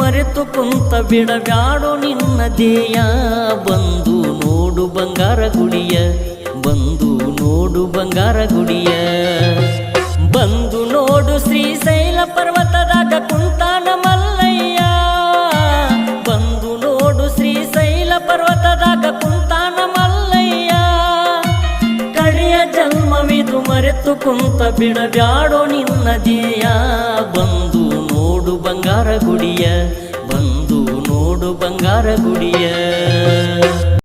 ಮರೆತು ಕುಂತ ಬಿಡಬ್ಯಾಡು ನಿನ್ನ ದೇಯ ಬಂದು ನೋಡು ಬಂಗಾರ ಗುಡಿಯ, ಬಂದು ನೋಡು ಬಂಗಾರ ಗುಡಿಯ. ಬಂದು ನೋಡು ಶ್ರೀಶೈಲ ಪರ್ವತದಾಗ ಕುಂತಾನ ಮಲ್ಲಯ್ಯ. ಬಂದು ನೋಡು ಶ್ರೀಶೈಲ ಪರ್ವತದಾಗ ಕುಂತಾನ ಮಲ್ಲಯ್ಯ. ಕಡೆಯ ಜನ್ಮವಿದು ಮರೆತು ಕುಂತ ಬಿಡಬ್ಯಾಡು ನಿನ್ನ ದೇಯ ಬಂದು ಬಂಗಾರ ಗುಡಿಯ ಬಂದು ನೋಡು ಬಂಗಾರ ಗುಡಿಯ.